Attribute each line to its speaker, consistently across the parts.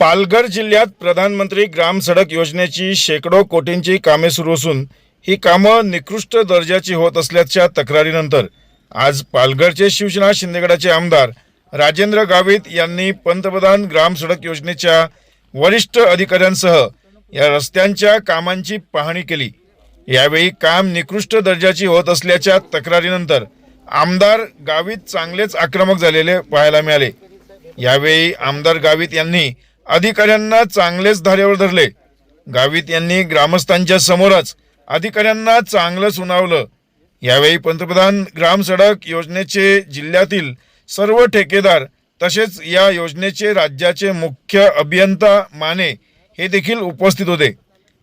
Speaker 1: पालघर जिल्ह्यात प्रधानमंत्री ग्राम सडक योजनेची शेकडो कोटींची कामे सुरू असून ही कामं निकृष्ट दर्जाची होत असल्याच्या तक्रारीनंतर आज पालघरचे शिवसेना शिंदेगडाचे आमदार राजेंद्र गावित यांनी पंतप्रधान ग्राम सडक योजनेच्या वरिष्ठ अधिकाऱ्यांसह या रस्त्यांच्या कामांची पाहणी केली. यावेळी काम निकृष्ट दर्जाची होत असल्याच्या तक्रारीनंतर आमदार गावित चांगलेच आक्रमक झालेले पाहायला मिळाले. यावेळी आमदार गावित यांनी अधिकाऱ्यांना चांगलेच धारेवर धरले. गावित यांनी ग्रामस्थांच्या समोरच अधिकाऱ्यांना चांगलं सुनावलं यावेळी पंतप्रधान ग्राम सडक योजनेचे जिल्ह्यातील सर्व ठेकेदार तसेच या योजनेचे राज्याचे मुख्य अभियंता माने हे देखील उपस्थित होते.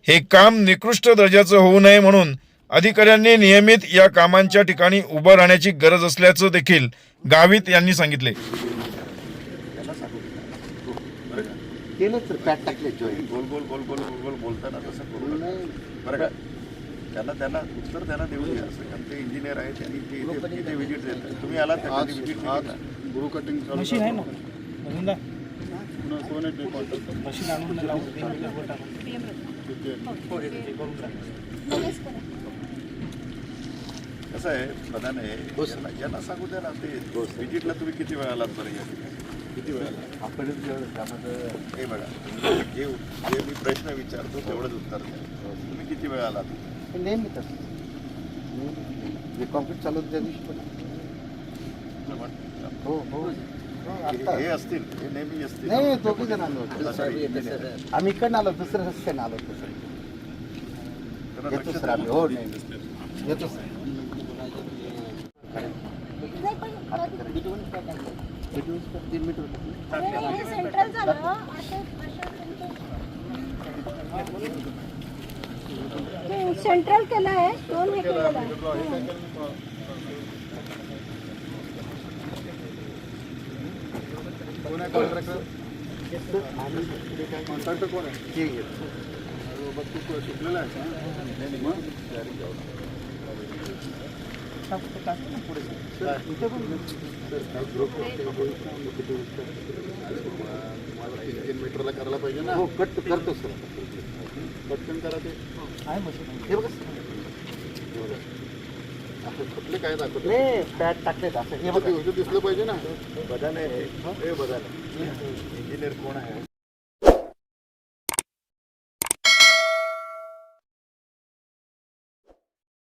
Speaker 1: हे काम निकृष्ट दर्जाचं होऊ नये म्हणून अधिकाऱ्यांनी नियमित या कामांच्या ठिकाणी उभं राहण्याची गरज असल्याचं देखील गावित यांनी सांगितले.
Speaker 2: केलं तर पॅट टाकले जॉईन
Speaker 3: गोल गोल गोल गोल गोल गोल बोलताना तसं करू नका. बरं का? त्यांना त्यांना उत्तर त्यांना देऊ द्या असं. कारण ते इंजिनियर आहेत त्यांनी ते इथे- इथे व्हिजिट देतात. तुम्ही आलात का
Speaker 4: आज
Speaker 3: व्हिजिट
Speaker 4: आज गुरु कटिंग चालू
Speaker 5: मशीन आहे ना? बघून जा
Speaker 4: पुन्हा कोण आहे ते कॉन्टॅक्ट
Speaker 5: मशीन आणून लावून तीन मिनिटं बोट टाकून.
Speaker 4: तिथे
Speaker 5: हो, हे ते करून टाका.
Speaker 3: कसं आहे प्रधान आहे यांना- यांना सांगू द्या ना ते व्हिजिटला तुम्ही किती वेळ आलात बरं या ठिकाणी? किती वेळ?
Speaker 2: आपण त्यामध्ये
Speaker 3: हे बघा जे जे मी प्रश्न विचारतो तेवढंच उत्तर द्या. तुम्ही किती वेळ आलात?
Speaker 2: नेहमी तसं जे कॉन्क्रीट चालू होतं त्या दिवशी पण हो हो. हो,
Speaker 3: हे असतील हे नेहमी असतील.
Speaker 2: नाही दोघी जण आलो होतो. आम्ही इकडनं आलो दुसऱ्या रस्त्याने आलो होतो सर.
Speaker 3: त्यांना
Speaker 2: येतो सर आम्ही. हो नाही येतो सर.
Speaker 6: सेंट्रल झालं सेंट्रल केलं आहे दोन हे। केलेलं आहे
Speaker 4: कॉन्ट्रॅक्टर कोण आहे शिकलेला आहे मीटरला करायला पाहिजे ना
Speaker 2: हो कट करतो सर.
Speaker 4: पटकन करा ते.
Speaker 5: आहे मशीन
Speaker 2: हे बघा.
Speaker 4: आपण कुठले काय दाखवतो?
Speaker 2: नाही पॅट टाकलेत असं. हे बघा.
Speaker 4: दिसलं पाहिजे ना.
Speaker 3: हे इंजिनियर कोण आहे?